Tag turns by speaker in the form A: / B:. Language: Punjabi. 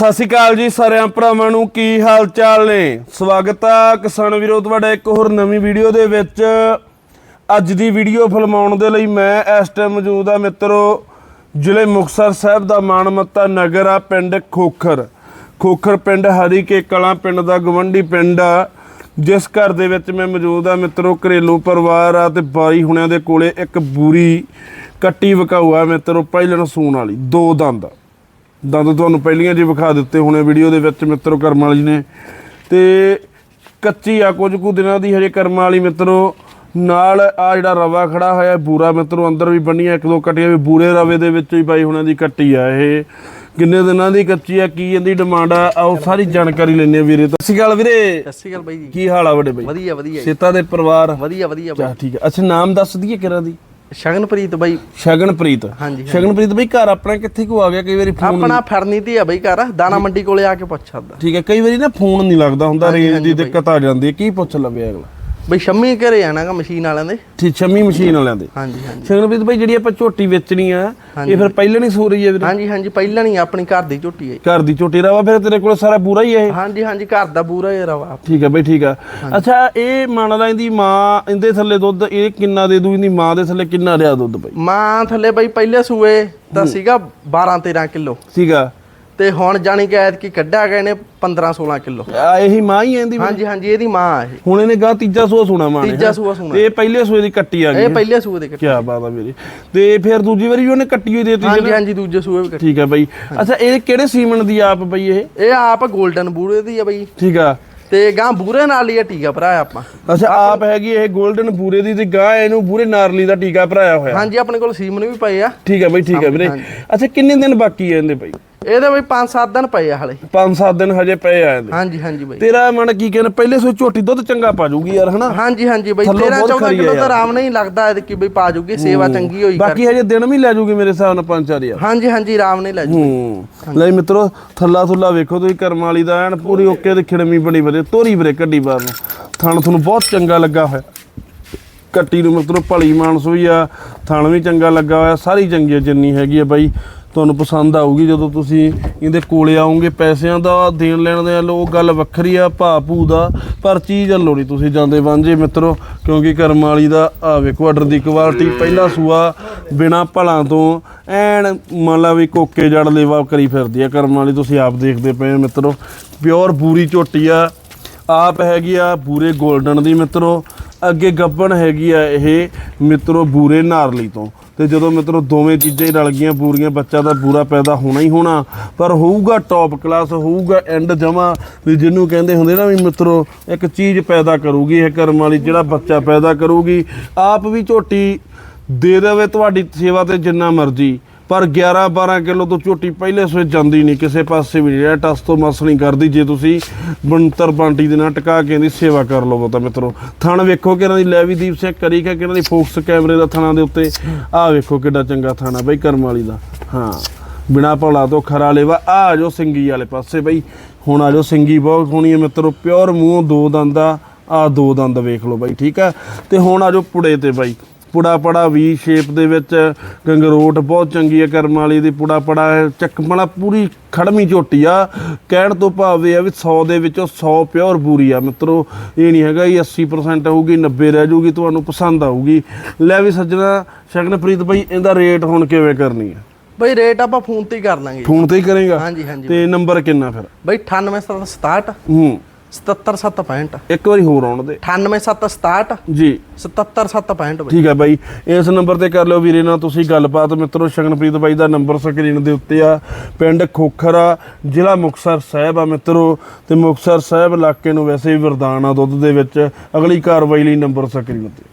A: ਸਤਿ ਸ਼੍ਰੀ ਅਕਾਲ ਜੀ ਸਾਰਿਆਂ ਭਰਾਵਾਂ ਨੂੰ, ਕੀ ਹਾਲ ਚਾਲ ਨੇ? ਸਵਾਗਤ ਆ ਕਿਸਾਨ ਵੀਰੋ ਤੁਹਾਡਾ ਇੱਕ ਹੋਰ ਨਵੀਂ ਵੀਡੀਓ ਦੇ ਵਿੱਚ। ਅੱਜ ਦੀ ਵੀਡੀਓ ਫਿਲਮਾਉਣ ਦੇ ਲਈ ਮੈਂ ਇਸ ਟਾਈਮ ਮੌਜੂਦ ਆ ਮਿੱਤਰੋ, ਜ਼ਿਲ੍ਹੇ ਮੁਕਤਸਰ ਸਾਹਿਬ ਦਾ ਮਾਣਮੱਤਾ ਨਗਰ ਆ, ਪਿੰਡ ਖੋਖਰ। ਖੋਖਰ ਪਿੰਡ ਹਰੀ ਕੇ ਕਲਾਂ ਪਿੰਡ ਦਾ ਗਵੰਡੀ ਪਿੰਡ ਆ। ਜਿਸ ਘਰ ਦੇ ਵਿੱਚ ਮੈਂ ਮੌਜੂਦ ਆ ਮਿੱਤਰੋ, ਘਰੇਲੂ ਪਰਿਵਾਰ ਆ ਤੇ ਬਾਈ ਹੁਣਿਆਂ ਦੇ ਕੋਲੇ ਇੱਕ ਬੂਰੀ ਕੱਟੀ ਵਿਕਾਊ ਆ ਮਿੱਤਰੋ, ਪਹਿਲਣ ਸੂਣ ਵਾਲੀ, ਦੋ ਦੰਦ। ਦੰਦ ਤੁਹਾਨੂੰ ਪਹਿਲੀਆਂ ਜੀ ਵਿਖਾ ਦਿੱਤੇ ਹੋਣੇ ਵੀਡੀਓ ਦੇ ਵਿੱਚ ਮਿੱਤਰੋ ਕਰਮ ਵਾਲੀ ਨੇ। ਤੇ ਕੱਚੀ ਆ ਕੁਝ ਕੁ ਦਿਨਾਂ ਦੀ ਹਜੇ ਕਰਮ ਵਾਲੀ ਮਿੱਤਰੋ ਨਾਲ ਆ ਜਿਹੜਾ ਰਵਾ ਖੜਾ ਹੋਇਆ ਬੂਰਾ ਮਿੱਤਰੋ ਅੰਦਰ ਵੀ ਬੰਨੀਆਂ ਇੱਕ ਦੋ ਕੱਟੀਆਂ ਵੀ ਬੂਰੇ ਰਵੇ ਦੇ ਵਿੱਚ ਹੀ ਪਾਈ ਹੁਣਾਂ ਦੀ ਕੱਟੀ ਆ ਇਹ। ਕਿੰਨੇ ਦਿਨਾਂ ਦੀ ਕੱਚੀ ਆ ਕੀ ਇਹਦੀ ਡਿਮਾਂਡ ਆ ਆਓ ਸਾਰੀ ਜਾਣਕਾਰੀ ਲੈਣੇ ਆ ਵੀਰੇ। ਸਤਿ ਸ਼੍ਰੀ ਅਕਾਲ ਵੀਰੇ।
B: ਸਤਿ ਸ਼੍ਰੀ ਅਕਾਲ ਬਾਈ ਜੀ।
A: ਕੀ ਹਾਲ ਆ ਵੱਡੇ ਬਾਈ?
B: ਵਧੀਆ ਵਧੀਆ।
A: ਸੇਤਾ ਦੇ ਪਰਿਵਾਰ।
B: ਵਧੀਆ ਵਧੀਆ ਬਾਈ।
A: ਚਾ ਠੀਕ ਹੈ ਅੱਛਾ ਨਾਮ ਦੱਸ ਦਈਏ ਕਿਹੜਾ ਦੀ?
B: ਸ਼ਗਨਪ੍ਰੀਤ ਬਾਈ।
A: ਸ਼ਗਨਪ੍ਰੀਤ?
B: ਹਾਂਜੀ,
A: ਸ਼ਗਨਪ੍ਰੀਤ ਬਈ ਘਰ ਆਪਣਾ ਕਿੱਥੇ ਕੋ ਆ ਗਿਆ? ਕਈ ਵਾਰੀ ਫੋਨ
B: ਆਪਣਾ ਫਰਨੀ ਤੇ ਆ ਬਾਈ ਘਰ ਦਾਣਾ ਮੰਡੀ ਕੋਲੇ ਆ ਕੇ ਪੁੱਛ ਸਕਦਾ
A: ਠੀਕ ਹੈ ਕਈ ਵਾਰੀ ਨਾ ਫੋਨ ਨਹੀਂ ਲੱਗਦਾ ਹੁੰਦਾ ਰੇਂਜ ਦੀ ਦਿੱਕਤ ਆ ਜਾਂਦੀ ਹੈ ਕੀ ਪੁੱਛ ਲਵੇ ਅਗਲਾ?
B: ਬਈ ਸ਼ੰਮੀ ਘਰੇ ਆਣਾਗਾ ਮਸ਼ੀਨ ਵਾਲਿਆਂ ਦੇ?
A: ਠੀਕ ਛਮੀ ਮਸ਼ੀਨ ਵਾਲਿਆਂ ਦੇ।
B: ਹਾਂਜੀ ਹਾਂਜੀ।
A: ਸ਼ਗਨਪ੍ਰੀਤ ਭਾਈ ਜਿਹੜੀ ਆਪਾਂ ਝੋਟੀ ਵੇਚਣੀ ਆ ਇਹ ਫਿਰ ਪਹਿਲਾਂ ਨਹੀਂ ਸੋ ਰਹੀ ਹੈ ਵੀਰੇ
B: ਹਾਂਜੀ ਹਾਂਜੀ ਪਹਿਲਾਂ ਨਹੀਂ ਆਪਣੀ ਘਰ ਦੀ ਝੋਟੀ ਹੈ।
A: ਘਰ ਦੀ ਝੋਟੀ ਰਵਾ ਫਿਰ ਤੇਰੇ ਕੋਲ ਸਾਰਾ ਪੂਰਾ ਹੀ ਹੈ ਇਹ?
B: ਹਾਂਜੀ ਹਾਂਜੀ ਘਰ ਦਾ ਪੂਰਾ ਹੀ ਰਵਾ।
A: ਠੀਕ ਹੈ ਬਈ ਠੀਕ ਆ। ਅੱਛਾ ਇਹ ਮੰਨ ਲਾ ਇਹਦੀ ਮਾਂ ਇਹਦੇ ਥੱਲੇ ਦੁੱਧ ਇਹ ਕਿੰਨਾ ਦੇ ਦੂ? ਇਹਦੀ ਮਾਂ ਦੇ ਥੱਲੇ ਕਿੰਨਾ ਰਿਆ ਦੁੱਧ ਬਈ?
B: ਮਾਂ ਥੱਲੇ ਬਾਈ ਪਹਿਲੇ ਸੂਏ ਤਾਂ ਸੀਗਾ 12 13 ਕਿਲੋ।
A: ਸੀਗਾ।
B: ਤੇ ਹੁਣ ਜਾਣੀ ਕਿ ਐਤ ਕੀ ਕੱਢਿਆ ਗਏ ਨੇ 15 16 ਕਿਲੋ।
A: ਆ ਇਹੀ ਮਾਂ ਹੀ ਇਹਦੀ
B: ਹਾਂਜੀ ਹਾਂਜੀ ਇਹਦੀ ਮਾਂ ਆ ਇਹ।
A: ਹੁਣ ਇਹਨੇ ਗਾਂ ਤੀਜਾ ਸੂਆ ਸੁਣਾ ਮਾਂ ਨੇ
B: ਤੀਜਾ ਸੂਆ ਸੁਣਾ।
A: ਤੇ ਇਹ ਪਹਿਲੇ ਸੂਏ ਦੀ ਕੱਟੀ ਆ ਗਈ।
B: ਇਹ ਪਹਿਲੇ ਸੂਏ ਦੇ ਕੱਢੇ।
A: ਕੀ ਬਾਤ ਆ ਵੀਰੇ ਤੇ ਫਿਰ ਦੂਜੀ ਵਾਰੀ ਵੀ ਉਹਨੇ ਕੱਟੀ ਹੋਈ ਦੇਤੀ
B: ਹਾਂਜੀ ਹਾਂਜੀ ਦੂਜੇ ਸੂਏ ਵੀ।
A: ਠੀਕ ਹੈ ਬਈ। ਅੱਛਾ ਇਹ ਕਿਹੜੇ ਸੀਮਨ ਦੀ ਆਪ ਬਈ ਇਹ?
B: ਇਹ ਆਪ 골ਡਨ ਬੂਰੇ ਦੀ ਆ ਬਾਈ।
A: ਠੀਕ ਆ।
B: ਤੇ ਗਾਂ ਬੂਰੇ ਨਾਲ ਹੀ ਆ ਟੀਕਾ ਭਰਾ ਆਪਾਂ।
A: ਅੱਛਾ ਆਪ ਹੈਗੀ ਇਹ 골ਡਨ ਬੂਰੇ ਦੀ ਤੇ ਗਾਂ ਇਹਨੂੰ ਬੂਰੇ ਨਾਰਲੀ ਦਾ ਟੀਕਾ ਭਰਾਇਆ ਹੋਇਆ।
B: ਹਾਂਜੀ ਆਪਣੇ ਕੋਲ ਸੀਮਨ ਵੀ ਪਏ ਆ।
A: ਠੀਕ ਹੈ ਬਈ ਠੀਕ ਹੈ ਵੀਰੇ। ਅੱਛਾ ਕਿੰਨੇ ਦਿਨ ਬਾਕੀ ਹੈ ਇਹਦੇ ਬਈ?
B: ਇਹਦੇ ਬਈ 5-7 ਦਿਨ ਪਏ ਆ ਹਲੇ।
A: 5-7 ਦਿਨ ਹਜੇ ਪਏ ਆ ਇਹਦੇ।
B: ਹਾਂਜੀ ਹਾਂਜੀ ਬਈ।
A: ਤੇਰਾ ਮਨ ਕੀ ਕਹਿੰਦਾ ਪਹਿਲੇ ਸੋ ਝੋਟੀ ਦੁੱਧ ਚੰਗਾ ਪਾ ਜੂਗੀ ਯਾਰ ਹਨਾ?
B: ਹਾਂਜੀ ਹਾਂਜੀ ਬਈ
A: ਥੱਲੋਂ
B: 13
A: ਬਹੁਤ
B: 14
A: ਖਰੀ ਆ
B: ਕਿਲੋ। ਤਾਂ ਆਰਾਮ ਨਹੀਂ ਲੱਗਦਾ ਇਹਦੇ ਕਿ ਬਈ ਪਾ ਜੂਗੀ ਸੇਵਾ ਚੰਗੀ ਹੋਈ
A: ਬਾਕੀ ਹਜੇ ਦਿਨ ਵੀ ਲੈ ਜੂਗੀ ਮੇਰੇ ਹਿਸਾਬ ਨਾਲ 5-4 ਯਾਰ
B: ਹਾਂਜੀ ਹਾਂਜੀ ਆਰਾਮ ਨਹੀਂ ਲੈ ਜੂ
A: ਹੂੰ। ਲੈ ਮਿੱਤਰੋ ਥੱਲਾ ਥੁੱਲਾ ਵੇਖੋ ਤੁਸੀਂ ਕਰਮ ਵਾਲੀ ਦਾ ਐਨ ਪੂਰੀ ਓਕੇ ਤੇ ਖਿੜਮੀ ਬਣੀ ਵਧੀਆ ਤੋਰੀ ਵੀਰੇ ਕੱਢੀ ਬਾਹਰ ਨੂੰ। ਥਣ ਤੁਹਾਨੂੰ ਬਹੁਤ ਚੰਗਾ ਲੱਗਾ ਹੋਇਆ। ਕੱਟੀ ਨੂੰ ਮਿੱਤਰੋ ਭਲੀ ਮਾਨਸ ਹੋਈ ਆ ਥਣ ਵੀ ਚੰਗਾ ਲੱਗਾ ਹੋਇਆ ਸਾਰੀ ਚੰਗੀ ਜਿੰਨੀ ਹੈਗੀ ਆ ਬਾਈ। ਤੁਹਾਨੂੰ ਪਸੰਦ ਆਊਗੀ, ਜਦੋਂ ਤੁਸੀਂ ਇਹਦੇ ਕੋਲੇ ਆਉਂਗੇ ਪੈਸਿਆਂ ਦਾ, ਦੇਣ ਲੈਣ ਦੇ ਲੋ ਗੱਲ ਵੱਖਰੀ ਆ ਭਾ ਭੂ ਦਾ, ਪਰ ਚੀਜ਼ ਵੱਲੋਂ ਨਹੀਂ ਤੁਸੀਂ ਜਾਂਦੇ ਵਾਂਝੇ ਮਿੱਤਰੋ, ਕਿਉਂਕਿ ਕਰਮ ਵਾਲੀ ਦਾ ਆ ਵੇਖੋ ਆਰਡਰ ਦੀ ਕੁਆਲਿਟੀ ਪਹਿਲਾ ਸੂਆ ਬਿਨਾ ਭਲਾਂ ਤੋਂ, ਐਨ ਮੰਨ ਲਾ ਵੀ ਕੋਕੇ ਜੜ ਲੇਵਾ ਕਰੀ ਫਿਰਦੀ ਆ, ਕਰਮ ਵਾਲੀ ਤੁਸੀਂ ਆਪ ਦੇਖਦੇ ਪਏ ਹੋ ਮਿੱਤਰੋ ਪਿਓਰ ਬੂਰੀ ਝੋਟੀ ਆ, ਆਪ ਹੈਗੀ ਆ ਬੂਰੇ 골ਡਨ ਦੀ ਮਿੱਤਰੋ, ਅੱਗੇ ਗੱਬਣ ਹੈਗੀ ਆ ਇਹ ਮਿੱਤਰੋ ਬੂਰੇ ਨਾਰਲੀ ਤੋਂ। ਤੇ ਜਦੋਂ ਮਿੱਤਰੋ ਦੋਵੇਂ ਚੀਜ਼ਾਂ ਹੀ ਰਲ ਗਈਆਂ, ਪੂਰੀਆਂ ਬੱਚਾ ਤਾਂ ਪੂਰਾ ਪੈਦਾ ਹੋਣਾ ਹੀ ਹੋਣਾ, ਪਰ ਹੋਊਗਾ ਟੌਪ ਕਲਾਸ ਹੋਊਗਾ ਐਂਡ ਜਮਾ, ਵੀ ਜਿਹਨੂੰ ਕਹਿੰਦੇ ਹੁੰਦੇ ਨਾ ਵੀ ਮਿੱਤਰੋ, ਇੱਕ ਚੀਜ਼ ਪੈਦਾ ਕਰੂਗੀ, ਇਹ ਕਰਮ ਵਾਲੀ ਜਿਹੜਾ ਬੱਚਾ ਪੈਦਾ ਕਰੂਗੀ, ਆਪ ਵੀ ਝੋਟੀ ਦੇ ਦੇਵੇ, ਤੁਹਾਡੀ ਸੇਵਾ ਤੇ ਜਿੰਨਾ ਮਰਜ਼ੀ। ਪਰ 11 12 ਕਿਲੋ ਤੋਂ ਝੋਟੀ ਪਹਿਲੇ ਸੋਏ ਜਾਂਦੀ ਨਹੀਂ, ਕਿਸੇ ਪਾਸੇ ਵੀ ਜਿਹੜਾ ਟਸ ਤੋਂ ਮਸ ਨਹੀਂ ਕਰਦੀ। ਜੇ ਤੁਸੀਂ ਬੰਤਰ ਬਾਂਟੀ ਦੇ ਨਾਲ ਟਿਕਾ ਕੇ ਇਹਦੀ ਸੇਵਾ ਕਰ ਲਵੋ ਤਾਂ ਮਿੱਤਰੋ, ਥਣ ਵੇਖੋ ਕਿ ਇਹਨਾਂ ਦੀ ਲੈਵੀ ਦੀਪ ਸਿੰਘ ਕਰੀ ਕਿ ਇਹਨਾਂ ਦੀ ਫੋਕਸ ਕੈਮਰੇ ਦਾ ਥਣਾ ਦੇ ਉੱਤੇ। ਆਹ ਵੇਖੋ ਕਿੱਡਾ ਚੰਗਾ ਥਾਣਾ ਬਈ, ਕਰਮ ਵਾਲੀ ਦਾ। ਹਾਂ, ਬਿਨਾ ਭਲਾ ਤੋਂ ਖਰਾ ਲੇਵਾ। ਆ ਜੋ ਸਿੰਗੀ ਵਾਲੇ ਪਾਸੇ ਬਈ। ਹੁਣ ਆ ਜੋ ਸਿੰਗੀ ਬਹੁਤ ਸੋਹਣੀ ਹੈ ਮਿੱਤਰੋ ਪਿਓਰ ਮੂੰਹ ਦੋ ਦੰਦ ਆ ਆ ਦੋ ਦੰਦ ਵੇਖ ਲਓ ਬਾਈ, ਠੀਕ ਆ? ਤੇ ਹੁਣ ਆ ਜੋ ਪੁੜੇ ਤੇ ਬਾਈ। ਪੁੜਾ ਪੜਾ ਵੀ ਸ਼ੇਪ ਦੇ ਵਿੱਚ ਗੰਗਰੋਟ ਬਹੁਤ ਚੰਗੀ ਹੈ ਕਰਮ ਵਾਲੀ ਦੀ ਪੁੜਾ ਪੜਾ ਚੱਕਮਣਾ ਪੂਰੀ ਖੜਮੀ ਝੋਟੀ ਆ। ਕਹਿਣ ਤੋਂ ਭਾਵ ਇਹ ਆ ਵੀ 100 ਦੇ ਵਿੱਚੋਂ 100 ਪਿਓਰ ਬੂਰੀ ਆ। ਮਿੱਤਰੋ ਇਹ ਨਹੀਂ ਹੈਗਾ ਇਹ 80% ਹੋਊਗੀ 90 ਰਹਿ ਜਾਊਗੀ ਤੁਹਾਨੂੰ ਪਸੰਦ ਆਊਗੀ। ਲੈ ਵੀ ਸੱਜਣਾ ਸ਼ਗਨਪ੍ਰੀਤ ਬਾਈ ਇਹਦਾ ਰੇਟ ਹੁਣ ਕਿਵੇਂ ਕਰਨੀ ਹੈ?
B: ਬਈ ਰੇਟ ਆਪਾਂ ਫੋਨ ਤੇ ਹੀ ਕਰ ਲਾਂਗੇ
A: ਫੋਨ ਤੇ ਹੀ ਕਰੇਗਾ?
B: ਹਾਂਜੀ ਹਾਂਜੀ
A: ਤੇ ਨੰਬਰ ਕਿੰਨਾ ਫਿਰ?
B: ਬਈ 98767
A: ਹੂੰ।
B: 77765
A: ਇੱਕ ਵਾਰੀ ਹੋਰ ਆਉਣ ਦੇ।
B: 98767
A: ਜੀ।
B: 77765 ਬਈ
A: ਠੀਕ ਹੈ ਬਾਈ ਇਸ ਨੰਬਰ ਤੇ ਕਰ ਲਿਓ ਵੀਰੇ ਨਾਲ ਤੁਸੀਂ ਗੱਲਬਾਤ। ਮਿੱਤਰੋ ਸ਼ਗਨਪ੍ਰੀਤ ਬਾਈ ਦਾ ਨੰਬਰ ਸਕਰੀਨ ਦੇ ਉੱਤੇ ਆ। ਪਿੰਡ ਖੋਖਰ ਆ ਜ਼ਿਲ੍ਹਾ ਮੁਕਤਸਰ ਸਾਹਿਬ ਆ ਮਿੱਤਰੋ। ਤੇ ਮੁਕਤਸਰ ਸਾਹਿਬ ਇਲਾਕੇ ਨੂੰ ਵੈਸੇ ਵੀ ਵਰਦਾਨ ਆ ਦੁੱਧ ਦੇ ਵਿੱਚ। ਅਗਲੀ ਕਾਰਵਾਈ ਲਈ ਨੰਬਰ ਸਕਰੀਨ ਤੇ